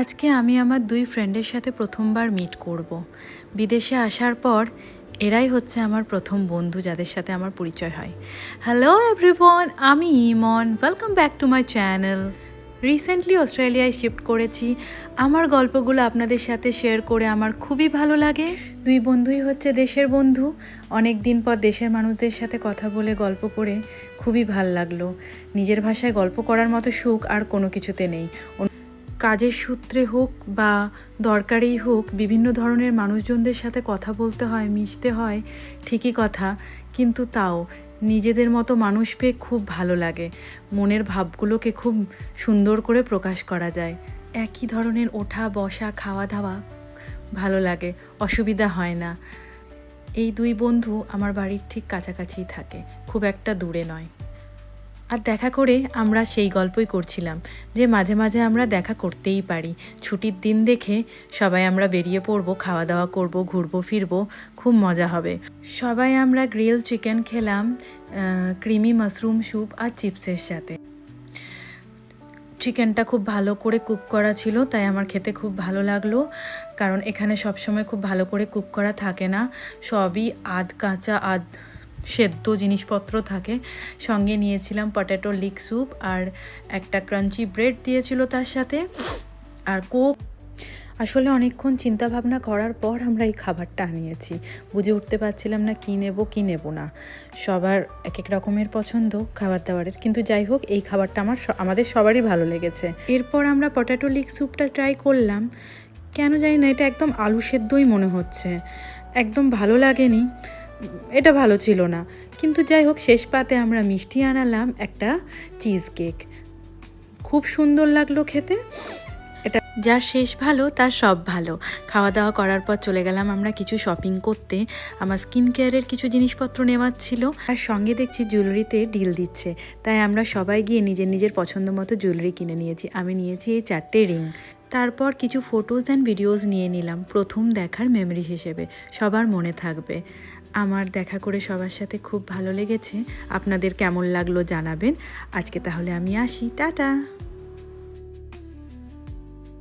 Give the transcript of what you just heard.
আজকে আমি আমার দুই ফ্রেন্ডের সাথে প্রথমবার মিট করব। বিদেশে আসার পর এরাই হচ্ছে আমার প্রথম বন্ধু যাদের সাথে আমার পরিচয় হয়। হ্যালো এভরিওয়ান আমি Imon welcome back to my channel recently অস্ট্রেলিয়ায় শিফট করেছি। আমার গল্পগুলো আপনাদের সাথে শেয়ার করে আমার খুবই ভালো লাগে। দুই বন্ধুই হচ্ছে দেশের বন্ধু। অনেক দিন পর দেশের মানুষদের সাথে কথা বলে গল্প করে খুবই ভালো লাগল। নিজের ভাষায় গল্প করার মতো সুখ আর কোনো কিছুতে নেই। কাজের সূত্রে হোক বা দরকারেই হোক, বিভিন্ন ধরনের মানুষজনদের সাথে কথা বলতে হয়, মিশতে হয়, ঠিকই কথা। কিন্তু তাও নিজেদের মতো মানুষ পেয়ে খুব ভালো লাগে। মনের ভাবগুলোকে খুব সুন্দর করে প্রকাশ করা যায়। একই ধরনের ওঠা, বসা খাওয়া দাওয়া ভালো লাগে, অসুবিধা হয় না। এই দুই বন্ধু আমার বাড়ির ঠিক কাছাকাছিই থাকে, খুব একটা দূরে নয়। আর দেখা করে আমরা সেই গল্পই করছিলাম, যে মাঝে মাঝে আমরা দেখা করতেই পারি। ছুটির দিন দেখে সবাই আমরা বেরিয়ে পড়ব খাওয়া দাওয়া করব, ঘুরবো, ফিরবো, খুব মজা হবে। সবাই আমরা গ্রিল চিকেন খেলাম ক্রিমি মাশরুম স্যুপ আর চিপসের সাথে। চিকেনটা খুব ভালো করে কুক করা ছিল, তাই আমার খেতে খুব ভালো লাগল, কারণ এখানে সবসময় খুব ভালো করে কুক করা থাকে না। সবই আধ কাঁচা, আধ সেদ্ধ জিনিসপত্র থাকে। সঙ্গে নিয়েছিলাম পটেটো লিক স্যুপ আর একটা ক্রাঞ্চি ব্রেড দিয়েছিল তার সাথে। আর কোক। আসলে অনেকক্ষণ চিন্তা ভাবনা করার পর আমরা এই খাবারটা আনিয়েছি। বুঝে উঠতে পারছিলাম না কী নেব কী নেব না। সবার এক এক রকমের পছন্দ খাবার দাবারের। কিন্তু যাই হোক, এই খাবারটা আমার আমাদের সবারই ভালো লেগেছে। এরপর আমরা পটেটো লিক স্যুপটা ট্রাই করলাম। কেন জানি না, এটা একদম আলু সেদ্ধই মনে হচ্ছে। একদম ভালো লাগেনি। এটা ভালো ছিল না। কিন্তু যাই হোক, শেষ পাতে আমরা মিষ্টি আনালাম একটা চিজ কেক খুব সুন্দর লাগল খেতে। এটা যার শেষ ভালো, তার সব ভালো। খাওয়া দাওয়া করার পর চলে গেলাম আমরা কিছু শপিং করতে। আমার স্কিন কেয়ারের কিছু জিনিসপত্র নেওয়ার ছিল। আর সঙ্গে দেখছি জুয়েলারিতে ডিল দিচ্ছে। তাই আমরা সবাই গিয়ে নিজের নিজের পছন্দ মতো জুয়েলারি কিনে নিয়েছি। আমি নিয়েছি এই চারটে রিং তারপর কিছু ফটোজ অ্যান্ড ভিডিওস নিয়ে নিলাম। প্রথম দেখার মেমরি হিসেবে। সবার মনে থাকবে। আমার দেখা করে সবার সাথে খুব ভালো লেগেছে। আপনাদের কেমন লাগল জানাবেন। আজকে তাহলে আমি আসি। টাটা!